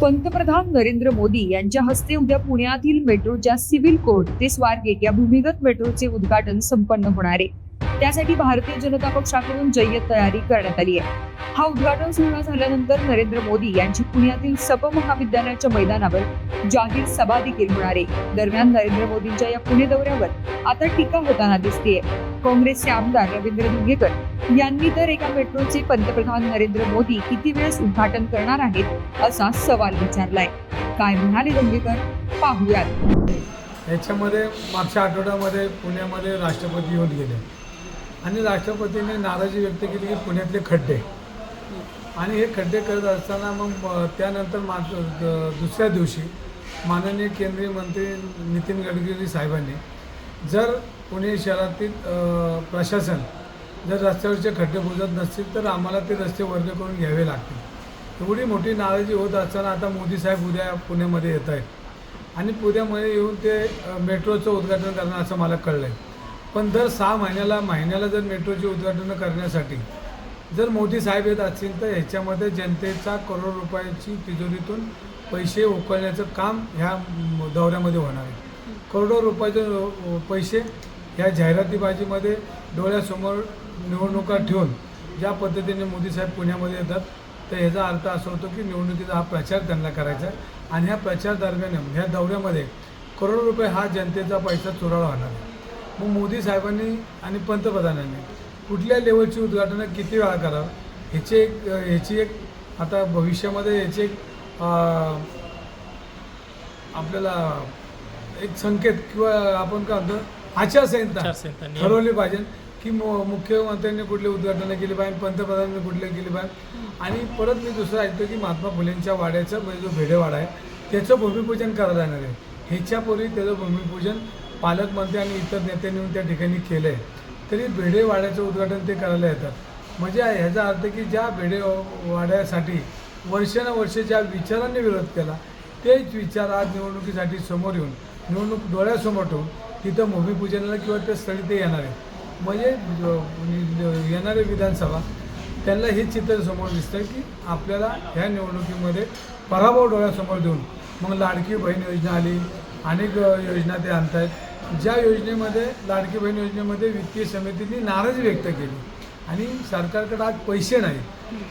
पंतप्रधान नरेंद्र मोदी यांच्या हस्ते उद्या पुण्यातील मेट्रोच्या सिव्हिल कोर्ट ते स्वारगेट या भूमिगत मेट्रोचे उद्घाटन संपन्न होणार आहे. त्यासाठी भारतीय जनता पक्षाकडून जय्यत तयारी करण्यात आली आहे. हा उद्घाटन सोहळा झाल्यानंतर नरेंद्र मोदी यांची पुण्यातील सप महाविद्यालयाच्या मैदानावर जाहीर सभा देखील होणार आहे. दरम्यान नरेंद्र मोदींच्या या पुणे दौऱ्यावर आता टीका होताना दिसतेय. काँग्रेसचे आमदार रवींद्र धुंगेकर यांनी तर एका मेट्रोचे पंतप्रधान नरेंद्र मोदी किती वेळेस उद्घाटन करणार आहेत असा सवाल विचारलाय. काय म्हणाले धुंगेकर पाहूयात. याच्यामध्ये मागच्या आठवड्यामध्ये पुण्यामध्ये राष्ट्रपती येऊन गेले. आणि राष्ट्रपतीने नाराजी व्यक्त केली की पुण्यातले खड्डे. आणि हे खड्डे करत असताना मग त्यानंतर मा द- दुसऱ्या दिवशी माननीय केंद्रीय मंत्री नितीन गडकरी साहेबांनी जर पुणे शहरातील प्रशासन जर रस्त्यावरचे खड्डे बुजत नसतील तर आम्हाला ते रस्ते वर्ग करून घ्यावे लागतील. एवढी मोठी नाराजी होत असताना आता मोदी साहेब उद्या पुण्यामध्ये येत आहेत. आणि पुण्यामध्ये येऊन ते मेट्रोचं उद्घाटन करणार असं मला कळलं आहे पण दर सहा महिन्याला महिन्याला जर मेट्रोचे उद्घाटन करण्यासाठी जर मोदी साहेब येत असतील तर ह्याच्यामध्ये जनतेचा करोड रुपयाची तिजोरीतून पैसे उकळण्याचं काम ह्या दौऱ्यामध्ये होणार आहे. करोडो रुपयाचे पैसे ह्या जाहिरातीबाजीमध्ये डोळ्यासमोर निवडणुका ठेवून ज्या पद्धतीने मोदी साहेब पुण्यामध्ये येतात तर ह्याचा अर्थ असा होतो की निवडणुकीचा हा प्रचार त्यांना करायचा आहे. आणि ह्या प्रचार दरम्यान ह्या दौऱ्यामध्ये करोडो रुपये हा जनतेचा पैसा चुराळा होणार मग मोदी साहेबांनी आणि पंतप्रधानांनी कुठल्या लेवलची उद्घाटनं किती वेळा करावं ह्याची एक ह्याची एक आता भविष्यामध्ये ह्याची एक आपल्याला एक संकेत किंवा आपण काय म्हणतो आचारसंहिता. आचारसंहिता, नियम. ठरवली पाहिजे की मु मुख्यमंत्र्यांनी कुठले उद्घाटनं केली पाहिजे पंतप्रधानांनी कुठले केली पाहिजे. आणि परत मी दुसरं ऐकतो की महात्मा फुलेंच्या वाड्याचं म्हणजे जो भेडेवाडा आहे त्याचं भूमिपूजन करायला येणार आहे. ह्याच्यापूर्वी त्याचं भूमिपूजन पालकमंत्री आणि इतर नेत्यांनी येऊन त्या ठिकाणी केलं आहे तरी भेडेवाड्याचं उद्घाटन ते करायला येतात. म्हणजे ह्याचा अर्थ की ज्या भेडे वाड्यासाठी वर्षानुवर्षे ज्या विचारांनी विरोध केला तेच विचार आज निवडणुकीसाठी समोर येऊन निवडणूक डोळ्यासमोर ठेवून तिथं भूमिपूजनाला किंवा त्या स्थळी ते येणार. आहे म्हणजे, म्हणजे येणारे विधानसभा त्यांना हे चित्र समोर दिसतं की आपल्याला ह्या निवडणुकीमध्ये पराभव डोळ्यासमोर देऊन मग लाडकी बहीण योजना आली अनेक योजना ते आणतायत. ज्या योजनेमध्ये लाडकी बहीण योजनेमध्ये वित्तीय समितीने नाराजी व्यक्त केली आणि सरकारकडे आज पैसे नाही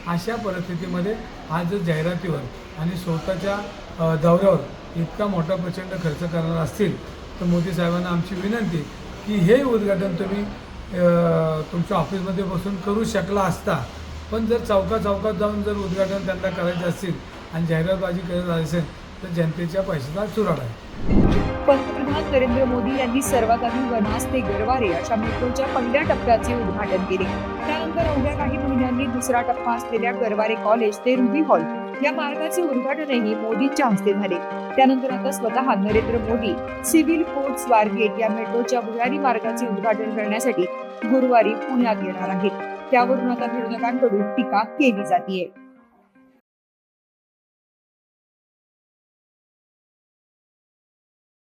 अशा परिस्थितीमध्ये आज जाहिरातीवर आणि स्वतःच्या दौऱ्यावर इतका मोठा प्रचंड खर्च करणार असतील तर मोदी साहेबांना आमची विनंती की हे उद्घाटन तुम्ही तुमच्या ऑफिसमध्ये बसून करू शकला असता. पण जर चौका चौकात जाऊन जर उद्घाटन त्यांना करायचे असतील आणि जाहिरातबाजी करत असेल तर जनतेच्या पैशाचा चुराड आहे. पंतप्रधान नरेंद्र मोदी यांनी सर्वात आधी वनाज ते गरवारे अशा मेट्रोच्या पहिल्या टप्प्याचे उद्घाटन केले. त्यानंतर अवघ्या काही महिन्यांनी दुसरा टप्पा असलेल्या गरवारे कॉलेज ते रुबी हॉल या मार्गाचे उद्घाटनही मोदींच्या हस्ते झाले. त्यानंतर आता स्वतः नरेंद्र मोदी सिव्हिल कोर्ट स्वारगेट या मेट्रोच्या भुयारी मार्गाचे उद्घाटन करण्यासाठी गुरुवारी पुण्यात येणार आहेत. त्यावरून आता विरोधकांकडून टीका केली जाते